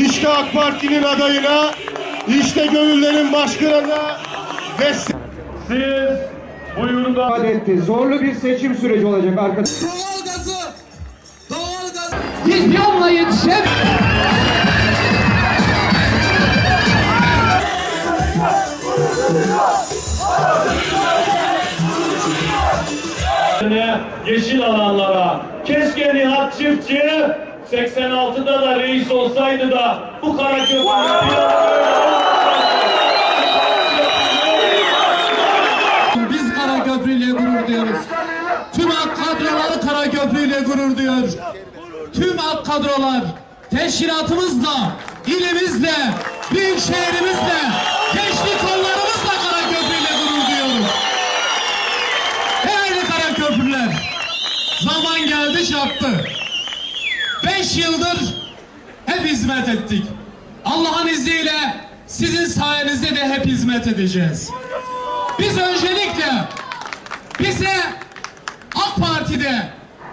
İşte AK Parti'nin adayına, işte gönüllerin başkanına destek. Siz buyurun ifade etti. Zorlu bir seçim süreci olacak arkadaşlar. Doğalgazı, doğalgaz. Vizyonla yetişen yeşil alanlara. Keşke Nihat Çiftçi 86'da da reis olsaydı da bu kara biz Karaköprü ile gurur duyuyoruz. Tüm AK kadroları Karaköprü ile gurur duyuyor. Tüm AK kadrolar teşkilatımızla, ilimizle, büyük şehrimizle, gençlik kollarımızla Karaköprü ile gurur duyuyoruz. Değerli Karaköprüler, zaman geldi çattı. Beş yıldır hep hizmet ettik. Allah'ın izniyle sizin sayenizde de hep hizmet edeceğiz. Biz öncelikle bize AK Parti'de,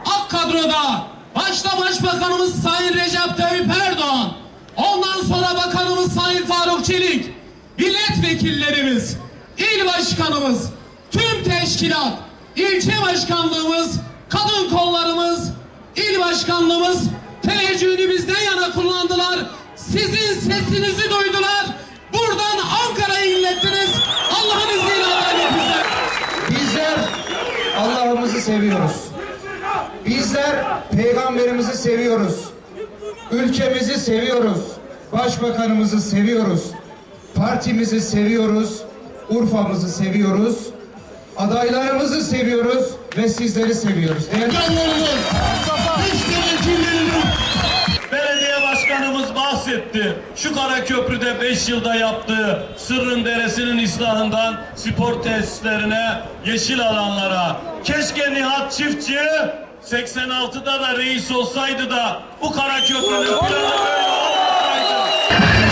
AK kadroda başta Başbakanımız Sayın Recep Tayyip Erdoğan, ondan sonra Bakanımız Sayın Faruk Çelik, milletvekillerimiz, il başkanımız, tüm teşkilat, ilçe başkanlığımız, kadın kollarımız, il başkanlığımız teveccühünü bizden yana kullandılar. Sizin sesinizi duydular. Buradan Ankara'yı illettiniz. Allah'ın izniyle adalet bize. Bizler Allah'ımızı seviyoruz. Bizler peygamberimizi seviyoruz. Ülkemizi seviyoruz. Başbakanımızı seviyoruz. Partimizi seviyoruz. Urfa'mızı seviyoruz. Adaylarımızı seviyoruz ve sizleri seviyoruz. Değerli Belediye başkanımız bahsetti. Şu kara köprüde 5 yılda yaptığı Sırrın Deresi'nin ıslahından spor tesislerine, yeşil alanlara. Keşke Nihat Çiftçi 86'da da reis olsaydı da bu kara köprünün planı böyle olmasaydı.